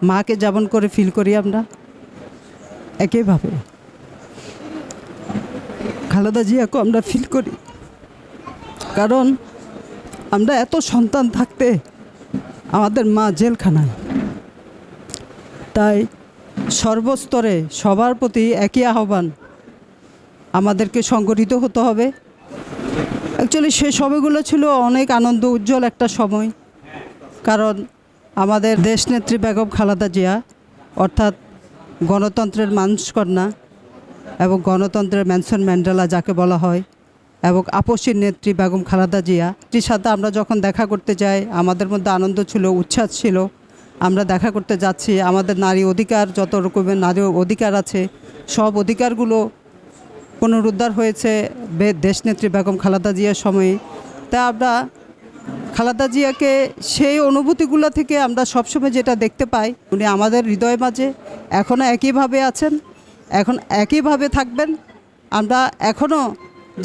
মাকে যেমন করে ফিল করি আমরা একইভাবে খালেদা জিয়াকেও আমরা ফিল করি। কারণ আমরা এত সন্তান থাকতে আমাদের মা জেলখানায়। তাই সর্বস্তরে সবার প্রতি একই আহ্বান, আমাদেরকে সংগঠিত হতে হবে। অ্যাকচুয়ালি সে সময়গুলো ছিল অনেক আনন্দ, উজ্জ্বল একটা সময়। কারণ আমাদের দেশনেত্রী বেগম খালেদা জিয়া, অর্থাৎ গণতন্ত্রের মানুষকন্যা এবং গণতন্ত্রের ম্যানসন ম্যান্ডেলা যাকে বলা হয়, এবং আপসীর নেত্রী বেগম খালেদা জিয়া এটির সাথে আমরা যখন দেখা করতে যাই, আমাদের মধ্যে আনন্দ ছিল, উচ্ছ্বাস ছিল। আমরা দেখা করতে যাচ্ছি, আমাদের নারী অধিকার যত রকমের নারী অধিকার আছে, সব অধিকারগুলো পুনরুদ্ধার হয়েছে দেশনেত্রী বেগম খালেদা জিয়ার সময়ে। তা আমরা খালেদা জিয়াকে সেই অনুভূতিগুলো থেকে আমরা সবসময় যেটা দেখতে পাই, উনি আমাদের হৃদয় মাঝে এখনও একইভাবে আছেন, এখন একইভাবে থাকবেন। আমরা এখনও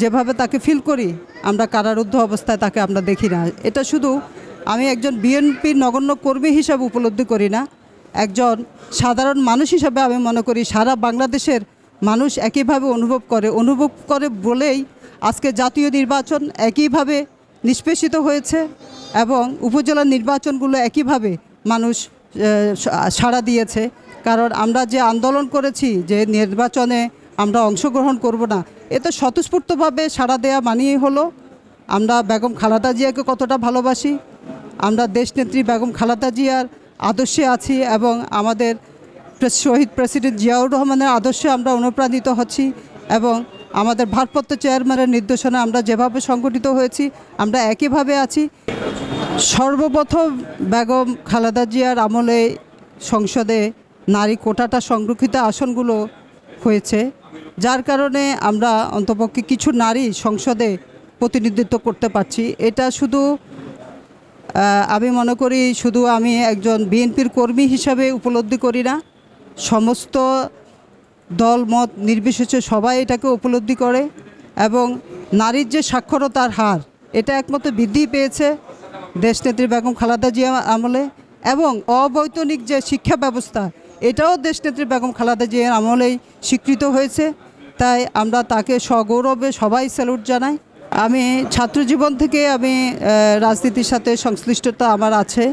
যেভাবে তাকে ফিল করি, আমরা কারারুদ্ধ অবস্থায় তাকে আমরা দেখি না। এটা শুধু আমি একজন বিএনপির নগণ্য কর্মী হিসাবে উপলব্ধি করি না, একজন সাধারণ মানুষ হিসাবে আমি মনে করি সারা বাংলাদেশের মানুষ একইভাবে অনুভব করে অনুভব করে বলেই আজকে জাতীয় নির্বাচন একইভাবে নিষ্পেষিত হয়েছে এবং উপজেলা নির্বাচনগুলো একইভাবে মানুষ সাড়া দিয়েছে। কারণ আমরা যে আন্দোলন করেছি, যে নির্বাচনে আমরা অংশগ্রহণ করব না, এতে স্বতঃস্ফূর্তভাবে সাড়া দেওয়া মানিয়ে হলো, আমরা বেগম খালেদা জিয়াকে কতটা ভালোবাসি, আমরা দেশনেত্রী বেগম খালেদা জিয়ার আদর্শে আছি এবং আমাদের শহীদ প্রেসিডেন্ট জিয়াউর রহমানের আদর্শে আমরা অনুপ্রাণিত হচ্ছি এবং আমাদের ভারপ্রাপ্ত চেয়ারম্যানের নির্দেশনা আমরা যেভাবে সংগঠিত হয়েছি, আমরা একইভাবে আছি। সর্বপ্রথম বেগম খালেদা জিয়ার আমলে সংসদে নারী কোটাটা সংরক্ষিত আসনগুলো হয়েছে। যার কারণে আমরা অন্তপক্ষে কিছু নারী সংসদে প্রতিনিধিত্ব করতে পারছি। এটা শুধু আমি মনে করি শুধু আমি একজন বিএনপির কর্মী হিসাবে উপলব্ধি করি না। সমস্ত দল, মত নির্বিশেষে সবাই এটাকে উপলব্ধি করে এবং নারীর যে সাক্ষরতার হার, এটা একমাত্র বৃদ্ধি পেয়েছে দেশনেত্রী বেগম খালেদা জিয়া আমলে এবং অবৈতনিক যে শিক্ষা ব্যবস্থা, এটাও দেশনেত্রী বেগম খালেদা জিয়ার আমলেই স্বীকৃত হয়েছে। তাই আমরা তাকে সগৌরবে সবাই স্যালুট জানাই। আমি ছাত্র জীবন থেকে আমি রাজনীতির সাথে সংশ্লিষ্টতা আমার আছে।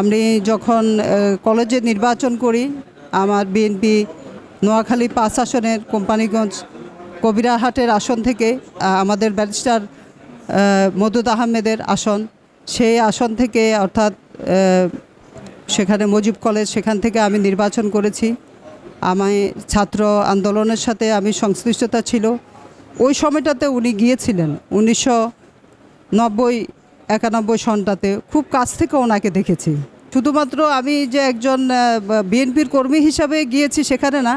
আমি যখন কলেজে নির্বাচন করি, আমার বিএনপি নোয়াখালী পাঁচ আসনের কোম্পানিগঞ্জ কবিরাহাটের আসন থেকে আমাদের ব্যারিস্টার মদুদ আহমেদের আসন। সেই আসন থেকে অর্থাৎ সেখানে মুজিব কলেজ, সেখান থেকে আমি নির্বাচন করেছি। আমি ছাত্র আন্দোলনের সাথে আমি সংশ্লিষ্টতা ছিল। ওই সময়টাতে উনি গিয়েছিলেন, উনিশশো নব্বই, একানব্বই সনটাতে। খুব কাছ থেকে ওনাকে দেখেছি। শুধুমাত্র আমি যে একজন বিএনপির কর্মী হিসাবে গিয়েছি সেখানে না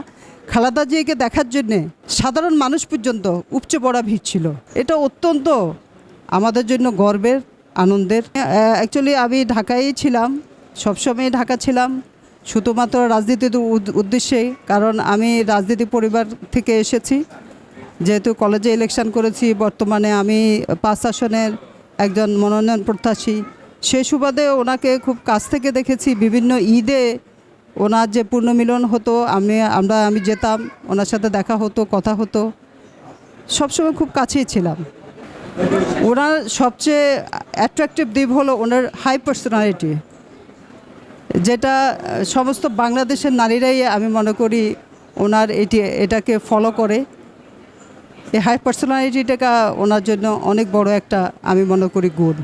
খালেদা জিয়াকে দেখার জন্যে সাধারণ মানুষ পর্যন্ত উপচে পড়া ভিড় ছিল। এটা অত্যন্ত আমাদের জন্য গর্বের, আনন্দের। অ্যাকচুয়ালি আমি ঢাকায় ছিলাম সবসময় ঢাকা ছিলাম, শুধুমাত্র রাজনীতির উদ- উদ্দেশ্যে কারণ আমি রাজনীতি পরিবার থেকে এসেছি। যেহেতু কলেজে ইলেকশন করেছি, বর্তমানে আমি পাঁচ আসনের একজন মনোনয়ন প্রত্যাশী। সেই সুবাদে ওনাকে খুব কাছ থেকে দেখেছি, বিভিন্ন ঈদে ওনার যে পূর্ণমিলন হতো, আমি, আমরা, আমি যেতাম, ওনার সাথে দেখা হতো, কথা হতো। সবসময় খুব কাছেই ছিলাম। ওনার সবচেয়ে অ্যাট্রাকটিভ দিক হলো ওনার হাই পার্সোনালিটি যেটা, সমস্ত বাংলাদেশের নারীরাই আমি মনে করি ওনার এটি, এটাকে ফলো করে। এই হাই পার্সোনালিটিটা ওনার জন্য অনেক বড় একটা, আমি মনে করি, গুণ।